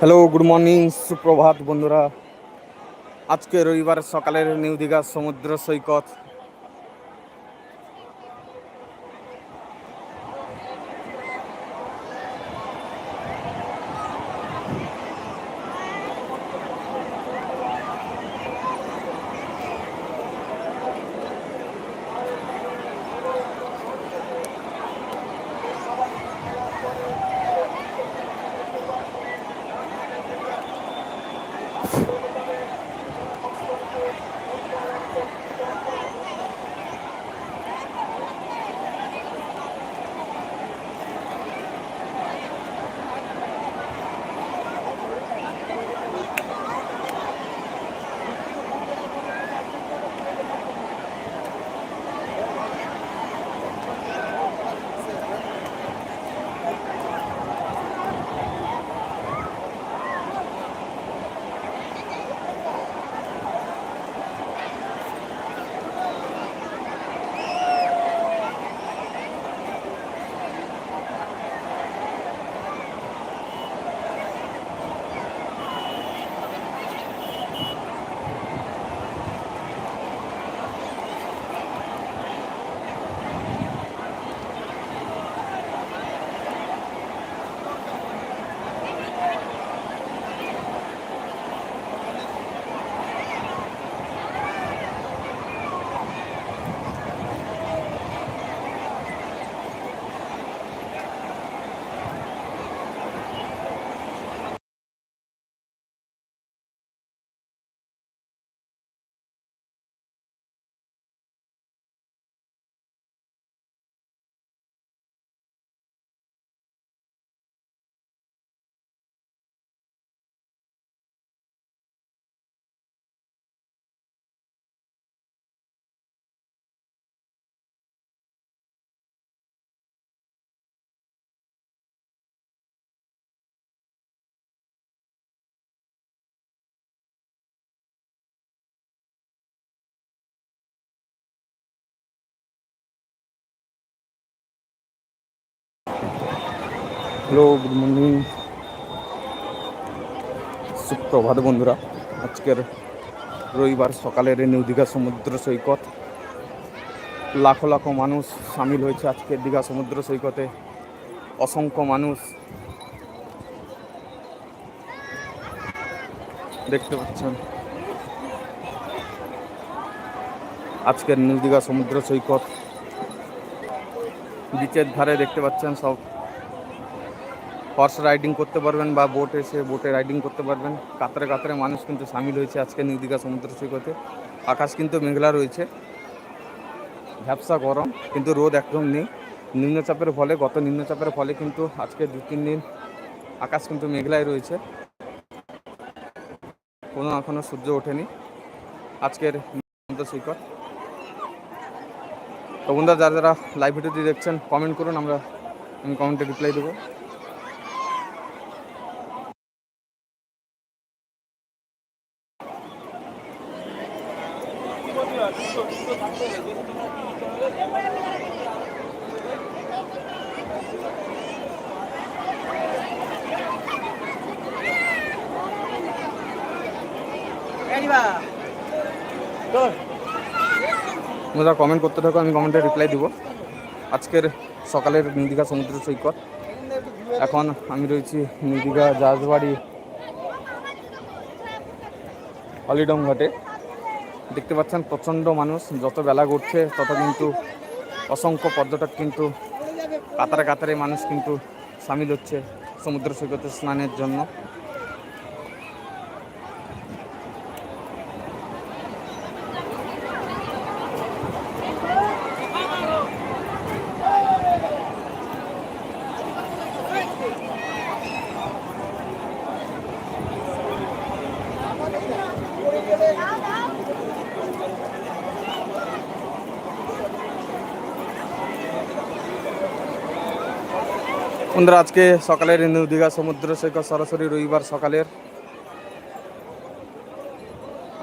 Hello good morning সুপ্রভাত বন্ধুরা। আজকে রবিবার সকালের নিউ দীঘা সমুদ্র সৈকত। হ্যালো গুড মর্নিং সুপ্রভাত বন্ধুরা, আজকের রবিবার সকালের নিউ দীঘা সমুদ্র সৈকত। লাখো লাখো মানুষ সামিল হয়েছে আজকের দীঘা সমুদ্র সৈকতে। অসংখ্য মানুষ। দেখতে পাচ্ছেন। আজকের নিউ দীঘা সমুদ্র সৈকত। বিচের ধারে দেখতে পাচ্ছেন সব হর্স রাইডিং করতে পারবেন বা বোট এসে বোটে রাইডিং করতে পারবেন। কাতরে কাতরে মানুষ কিন্তু সামিল হয়েছে আজকে নিউ দীঘা সমুদ্র সৈকতে। আকাশ কিন্তু মেঘলা রয়েছে। ঝাপসা গরম, কিন্তু রোদ একদম নেই। নিম্নচাপের ফলে, গত নিম্নচাপের ফলে কিন্তু আজকে দু, তিন দিন আকাশ কিন্তু মেঘলাই রয়েছে। কোনো এখনও সূর্য ওঠেনি। আজকের সমুদ্র সৈকত। তো বন্ধুরা, যারা যারা লাইভ ভিডিওটি দেখছেন কমেন্ট করুন, আমরা আমি কমেন্টে রিপ্লাই দেবো। তোমরা কমেন্ট করতে থাকো, আমি কমেন্টে রিপ্লাই দিব। আজকের সকালের নিদিঘা সমুদ্র সৈকত। এখন আমি রয়েছি নিদিঘা জাহাজবাড়ি হলিডং ঘাটে। দেখতে পাচ্ছেন, প্রচণ্ড মানুষ, যত বেলা ঘুরছে তত কিন্তু অসংখ্য পর্যটক কিন্তু, কাতারে কাতারে মানুষ কিন্তু সামিল হচ্ছে সমুদ্র সৈকতে স্নানের জন্য। বন্ধুরা, আজকে সকালের নিউ দীঘা সমুদ্র সৈকত সরাসরি রবিবার সকালের।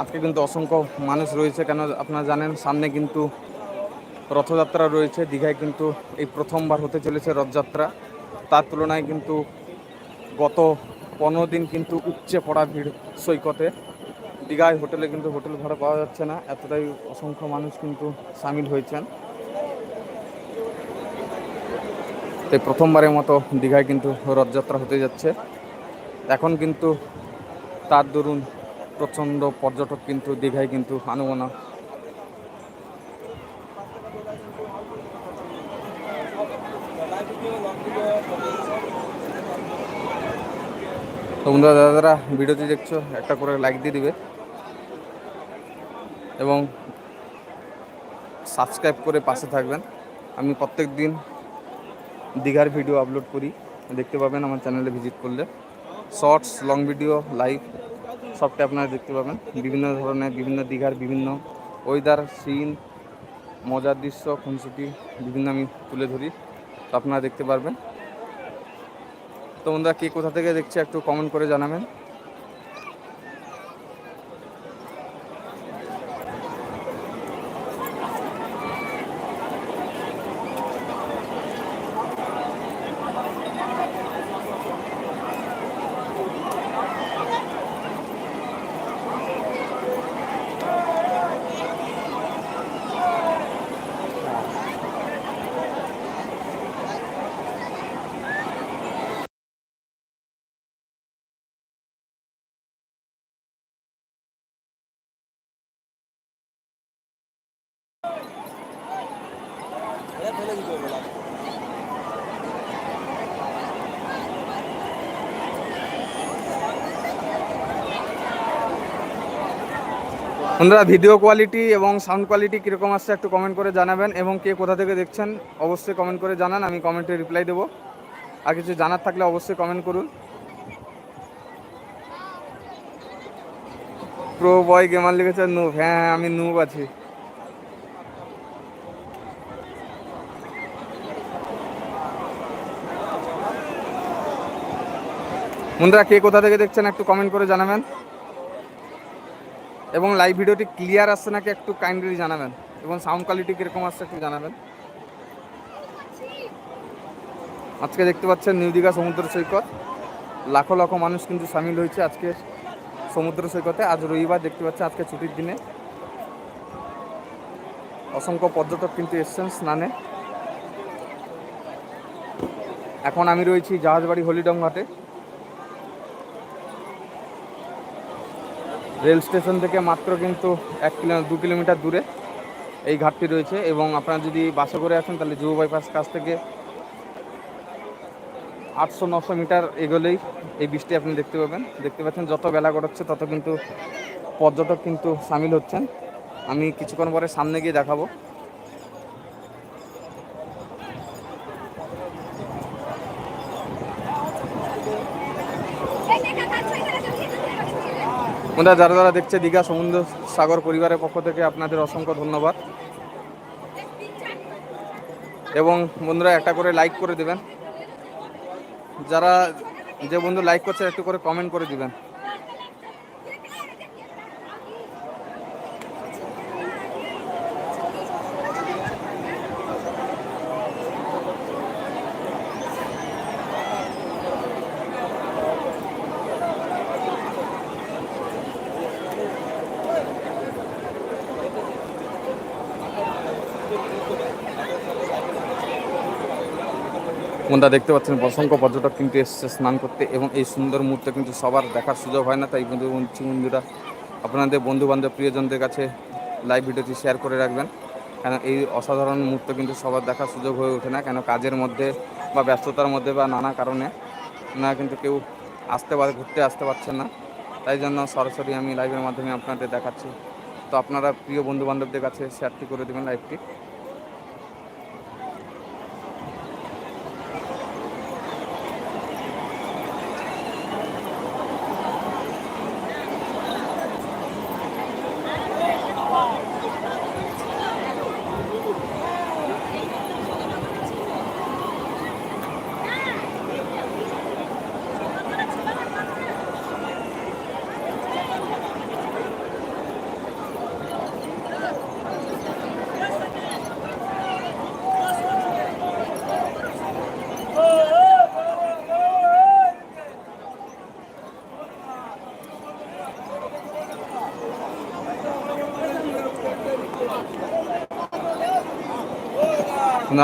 আজকে কিন্তু অসংখ্য মানুষ রয়েছে, কেন আপনারা জানেন, সামনে কিন্তু রথযাত্রা রয়েছে, দীঘায় কিন্তু এই প্রথমবার হতে চলেছে রথযাত্রা। তার তুলনায় কিন্তু গত পনেরো দিন কিন্তু উপচে পড়া ভিড় সৈকতে। দীঘায় হোটেলে কিন্তু হোটেল ভাড়া পাওয়া যাচ্ছে না, এতটাই অসংখ্য মানুষ কিন্তু সামিল হয়েছেন। তাই প্রথমবারের মতো দীঘায় কিন্তু রথযাত্রা হতে যাচ্ছে। এখন কিন্তু তার দরুন প্রচণ্ড পর্যটক কিন্তু দীঘায় কিন্তু আনুমানা। তো দাদারা, ভিডিওটি দেখছ, একটা করে লাইক দিয়ে দিবে। এবং সাবস্ক্রাইব করে পাশে থাকবেন। আমি প্রত্যেক দিন দীঘার ভিডিও আপলোড করি। দেখতে পাবেন আমার চ্যানেলে ভিজিট করলে। শর্টস লং ভিডিও লাইভ সবটা আপনারা দেখতে পাবেন। বিভিন্ন ধরনের, বিভিন্ন দীঘার বিভিন্ন ওয়েদার সিন মজার দৃশ্য, খুনসুটি, বিভিন্ন আমি তুলে ধরি। তো আপনারা দেখতে পারবেন। তো বন্ধুরা, কে কোথা থেকে দেখছে একটু কমেন্ট করে জানাবেন। বন্ধুরা ভিডিও কোয়ালিটি এবং সাউন্ড কোয়ালিটি কীরকম আসছে একটু কমেন্ট করে জানাবেন এবং কে কোথা থেকে দেখছেন অবশ্যই কমেন্ট করে জানান, আমি কমেন্টে রিপ্লাই দেবো। আর কিছু জানার থাকলে অবশ্যই কমেন্ট করুন। প্রো বয় গেমার লিখেছে নুব হ্যাঁ হ্যাঁ আমি নুব আছি। বন্ধুরা কে কোথা থেকে দেখছেন একটু কমেন্ট করে জানাবেন। এবং লাইভ ভিডিওটি ক্লিয়ার আসছে নাকি একটু কাইন্ডলি জানাবেন? এবং সাউন্ড কোয়ালিটি কীরকম আসছে একটু জানাবেন? আজকে দেখতে পাচ্ছেন নিউ দীঘা সমুদ্র সৈকত। লাখো লাখো মানুষ কিন্তু সামিল হয়েছে আজকে সমুদ্র সৈকতে। আজ রবিবার দেখতে পাচ্ছেন আজকে ছুটির দিনে। অসংখ্য পর্যটক কিন্তু এসছেন স্নানে। এখন আমি রয়েছি জাহাজবাড়ি হলিডং ঘাটে রেল স্টেশন থেকে মাত্র কিন্তু এক কিলো, দু কিলোমিটার দূরে এই ঘাটটি রয়েছে এবং আপনারা যদি বাসে করে আসেন তাহলে যুব বাইপাস কাছ থেকে আটশো, নশো মিটার এগোলেই এই বৃষ্টি আপনি দেখতে পাবেন। দেখতে পাচ্ছেন যত বেলা গড়াচ্ছে তত কিন্তু পর্যটক কিন্তু সামিল হচ্ছেন। আমি কিছুক্ষণ পরে সামনে গিয়ে দেখাবো। বন্ধুরা, যারা যারা দেখছে দীঘা সমুদ্র সাগর পরিবারের পক্ষ থেকে আপনাদের অসংখ্য ধন্যবাদ। এবং বন্ধুরা, একটা করে লাইক করে দেবেন। যারা যে বন্ধু লাইক করছে, একটু করে কমেন্ট করে দিবেন। বন্ধুরা দেখতে পাচ্ছেন অসংখ্য পর্যটক কিন্তু এসছে স্নান করতে এবং এই সুন্দর মুহূর্তে কিন্তু সবার দেখার সুযোগ হয় না, তাই বন্ধু বন্ধুরা, আপনাদের বন্ধু বান্ধব প্রিয়জনদের কাছে লাইভ ভিডিওটি শেয়ার করে রাখবেন। কেন, এই অসাধারণ মুহূর্ত কিন্তু সবার দেখার সুযোগ হয়ে ওঠে না, কেন কাজের মধ্যে বা ব্যস্ততার মধ্যে বা নানা কারণে ওনারা কিন্তু কেউ আসতে পারে, ঘুরতে আসতে পারছেন না। তাই জন্য সরাসরি আমি লাইভের মাধ্যমে আপনাদের দেখাচ্ছি। তো আপনারা প্রিয় বন্ধু বান্ধবদের কাছে শেয়ারটি করে দেবেন লাইভটি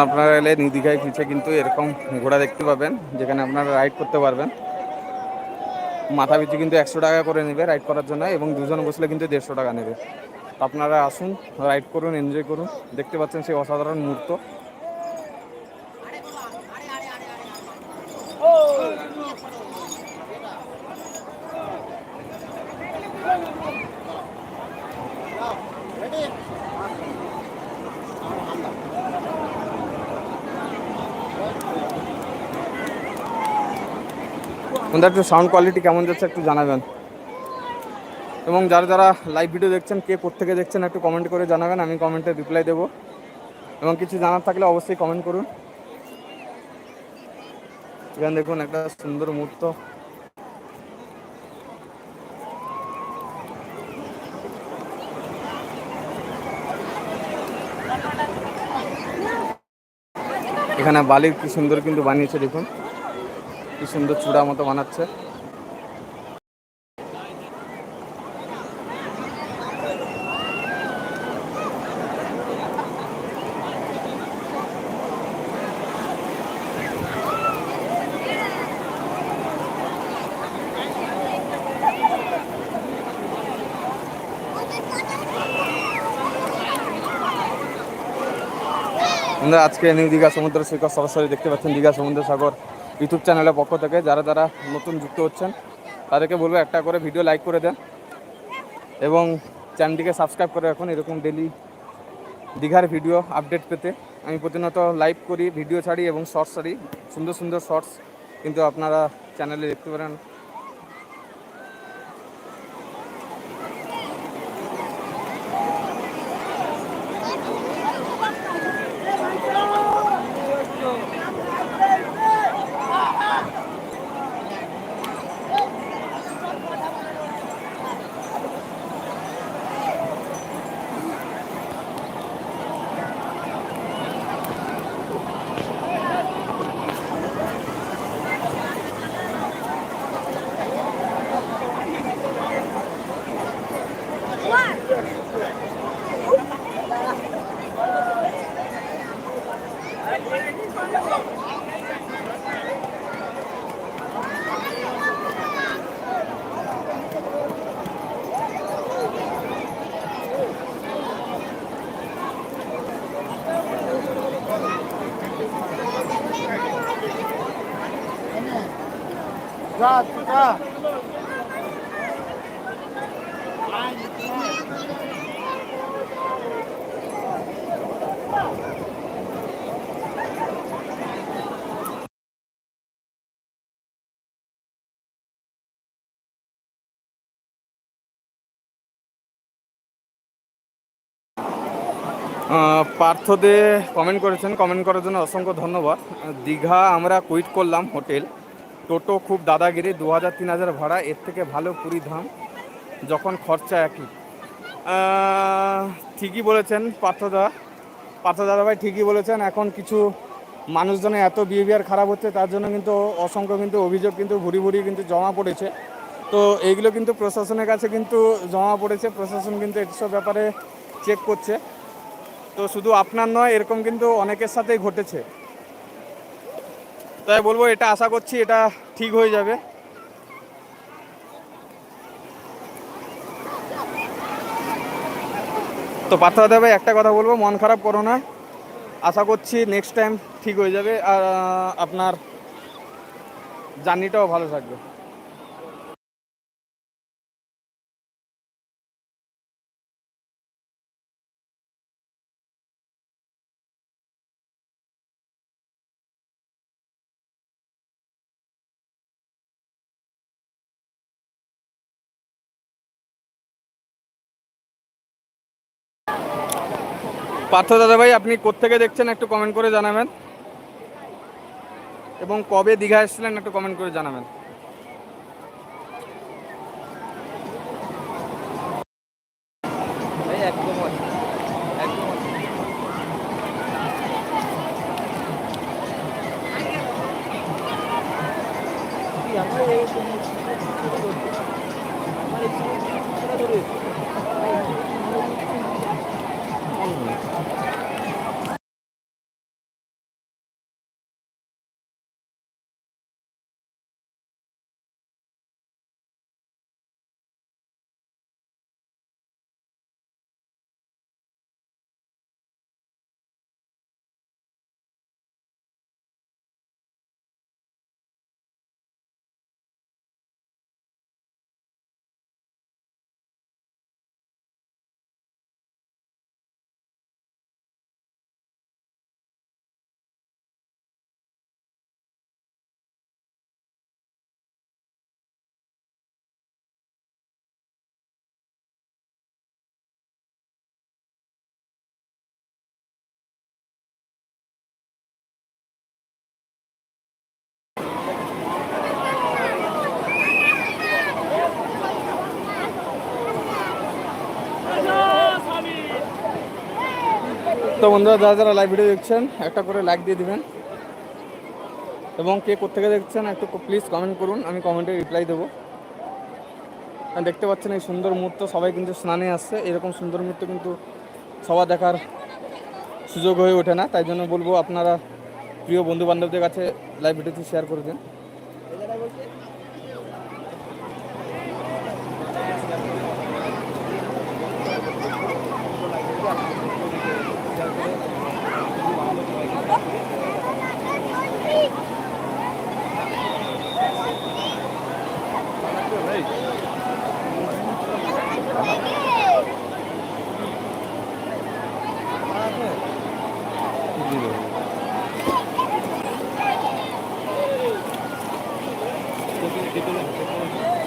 আপনারা এলে নিউ দীঘায় পিছিয়ে কিন্তু এরকম ঘোড়া দেখতে পাবেন, যেখানে আপনারা রাইড করতে পারবেন। মাথা পিছু কিন্তু একশো টাকা করে নেবে রাইড করার জন্য এবং দুজন বসলে কিন্তু দেড়শো টাকা নেবে। আপনারা আসুন রাইড করুন এনজয় করুন। দেখতে পাচ্ছেন সেই অসাধারণ মুহূর্ত। বন্ধুরা একটু সাউন্ড কোয়ালিটি কেমন যাচ্ছে একটু জানাবেন। এবং যারা যারা লাইভ ভিডিও দেখছেন, কে কোথেকে দেখছেন, একটু কমেন্ট করে জানাবেন, আমি কমেন্টে রিপ্লাই দেবো। এবং কিছু জানার থাকলে অবশ্যই কমেন্ট করুন। এখানে দেখুন, একটা সুন্দর মুহূর্ত। এখানে বালির কি সুন্দর কিন্তু বানিয়েছে, দেখুন। কি সুন্দর চূড়া মতো বানাচ্ছে। আজকে নিউ দীঘা সমুদ্র সৈকত সরাসরি দেখতে পাচ্ছেন দীঘা সমুদ্র সাগর। ইউটিউব চ্যানেলের পক্ষ থেকে যারা যারা নতুন যুক্ত হচ্ছেন, তাদেরকে বলব একটা করে ভিডিও লাইক করে দেন এবং চ্যানেলটিকে সাবস্ক্রাইব করে রাখুন এরকম ডেলি দীঘার ভিডিও আপডেট পেতে। আমি প্রতিনিয়ত লাইভ করি ভিডিও ছাড়ি এবং শর্টস ছাড়ি। সুন্দর সুন্দর শর্টস কিন্তু আপনারা চ্যানেলে দেখতে পারেন। পার্থদে কমেন্ট করেছেন। কমেন্ট করার জন্য অসংখ্য ধন্যবাদ। দীঘা আমরা কুইট করলাম হোটেল টোটো খুব দাদাগিরি দু হাজার তিন হাজার ভাড়া। এর থেকে ভালো পুরী ধাম, যখন খরচা একই। ঠিকই বলেছেন পার্থদা। পার্থ দাদাভাই ঠিকই বলেছেন, এখন কিছু মানুষজনের এত বিহেভিয়ার খারাপ হচ্ছে, তার জন্য কিন্তু অসংখ্য কিন্তু অভিযোগ কিন্তু ভুরি ভুরি কিন্তু জমা পড়েছে। তো এইগুলো কিন্তু প্রশাসনের কাছে কিন্তু জমা পড়েছে। প্রশাসন কিন্তু এসব ব্যাপারে চেক করছে। তো শুধু আপনার নয়, এরকম কিন্তু অনেকের সাথেই ঘটেছে। তাই বলব, এটা আশা করছি এটা ঠিক হয়ে যাবে। তো পার্থ ভাই, একটা কথা বলব, মন খারাপ করো না। আশা করছি নেক্সট টাইম ঠিক হয়ে যাবে। আর আপনার জার্নিটাও ভালো থাকবে। পার্থ দাদা ভাই আপনি কোত্থেকে দেখছেন একটু কমেন্ট করে জানাবেন। এবং কবে দীঘা এসেছিলেন একটু কমেন্ট করে জানাবেন। তো বন্ধুরা, যারা যারা লাইভ ভিডিও দেখছেন, একটা করে লাইক দিয়ে দিবেন। এবং কে কোথেকে দেখছেন, একটু প্লিজ কমেন্ট করুন, আমি কমেন্টে রিপ্লাই দেবো। দেখতে পাচ্ছেন এই সুন্দর মুহূর্ত, সবাই কিন্তু স্নানে আসছে। এরকম সুন্দর মুহূর্ত কিন্তু সবার দেখার সুযোগ হয়ে ওঠে না। তাই জন্য বলব, আপনারা প্রিয় বন্ধু বান্ধবদের কাছে লাইভ ভিডিওটি শেয়ার করে দিন।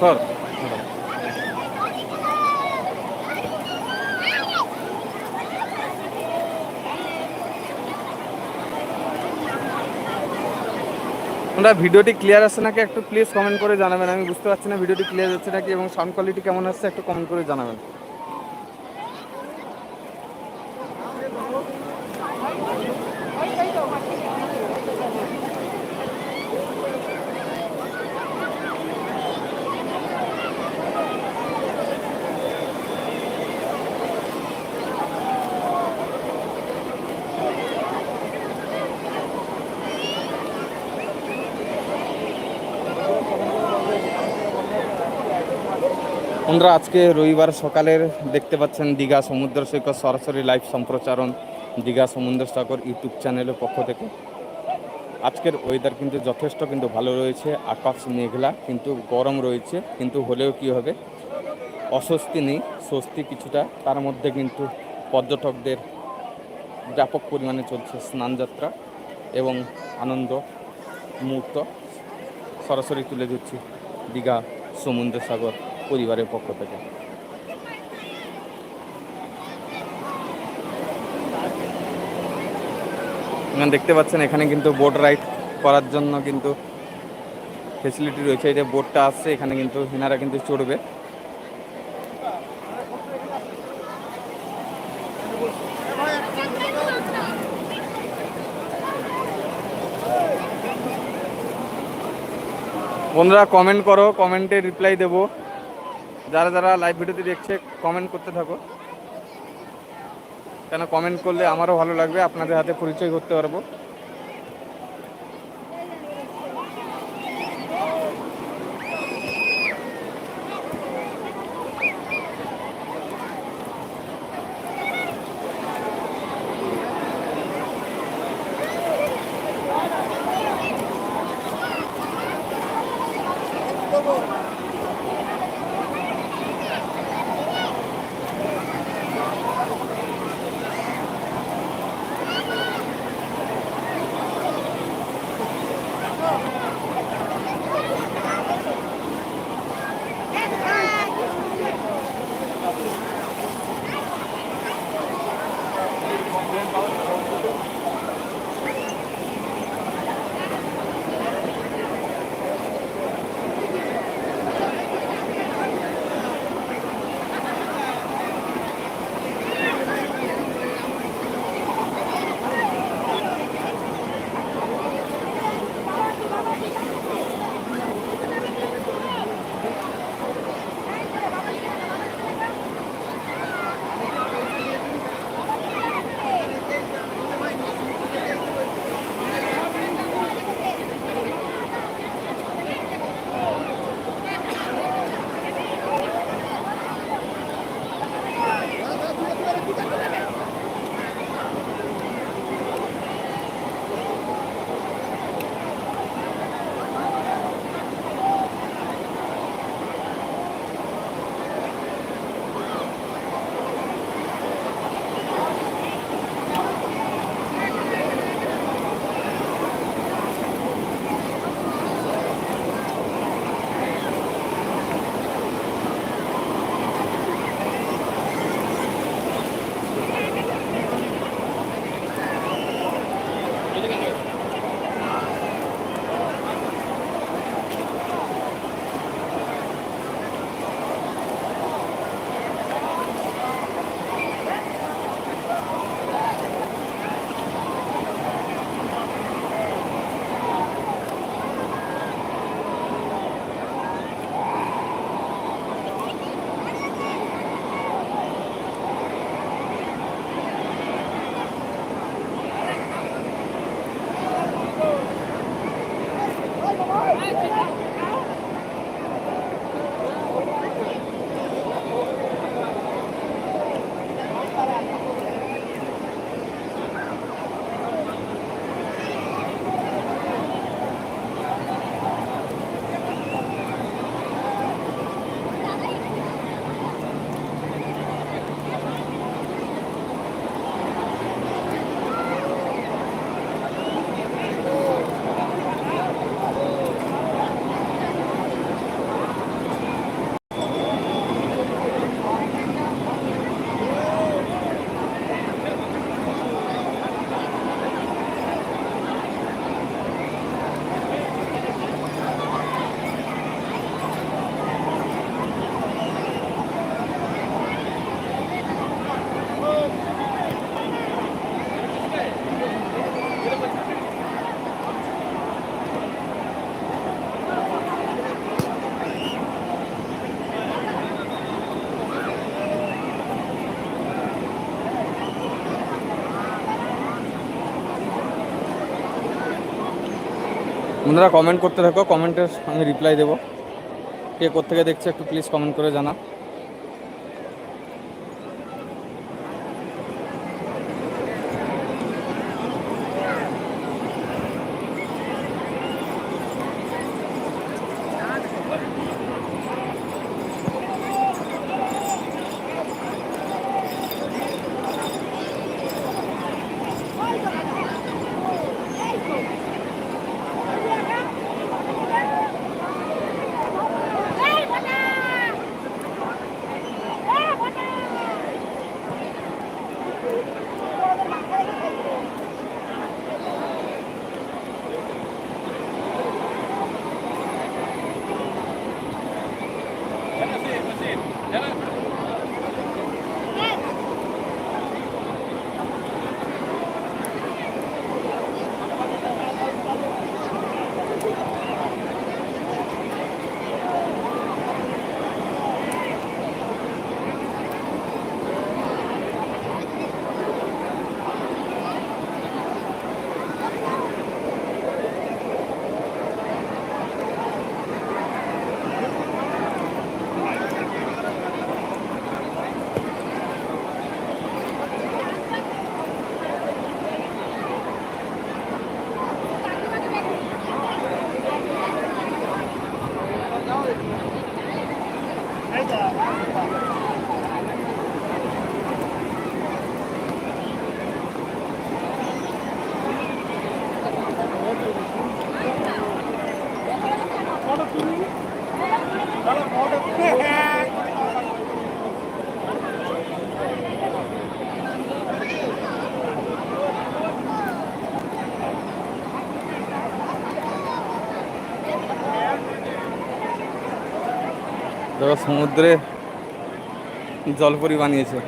স্যার। আপনারা ভিডিওটি ক্লিয়ার আছে নাকি একটু প্লিজ কমেন্ট করে জানাবেন। আমি বুঝতে পারছি না ভিডিওটি ক্লিয়ার যাচ্ছে নাকি এবং সাউন্ড কোয়ালিটি কেমন আসছে একটু কমেন্ট করে জানাবেন। বন্ধুরা, আজকে রবিবার সকালের দেখতে পাচ্ছেন দীঘা সমুদ্র সৈকত সরাসরি লাইভ সম্প্রচারণ দীঘা সমুদ্র সাগর ইউটিউব চ্যানেলের পক্ষ থেকে। আজকের ওয়েদার কিন্তু যথেষ্ট কিন্তু ভালো রয়েছে, আকাশ মেঘলা কিন্তু গরম রয়েছে, কিন্তু হলেও কি হবে? অস্বস্তি নেই, স্বস্তি কিছুটা। তার মধ্যে কিন্তু পর্যটকদের ব্যাপক পরিমাণে চলছে স্নানযাত্রা এবং আনন্দ মুহূর্ত। সরাসরি তুলে দিচ্ছি দীঘা সমুদ্র সাগর পরিবারের পক্ষ থেকে। দেখতে পাচ্ছেন, এখানে কিন্তু বোট রাইড করার জন্য কিন্তু ফেসিলিটি রয়েছে। এই যে বোটটা আসছে, এখানে কিন্তু এনারা কিন্তু চড়বে। বন্ধুরা কমেন্ট করো কমেন্টে রিপ্লাই দেবো। যারা যারা লাইভ ভিডিওতে দেখছে কমেন্ট করতে থাকো। কেন কমেন্ট করলে আমারও ভালো লাগবে, আপনাদের হাতে পরিচয় করতে পারব। বন্ধুরা কমেন্ট করতে থাকো কমেন্টের আমি রিপ্লাই দেবো। কে কোথেকে দেখছে একটু প্লিজ কমেন্ট করে জানা দেখো জল জলপরি বানিয়েছে।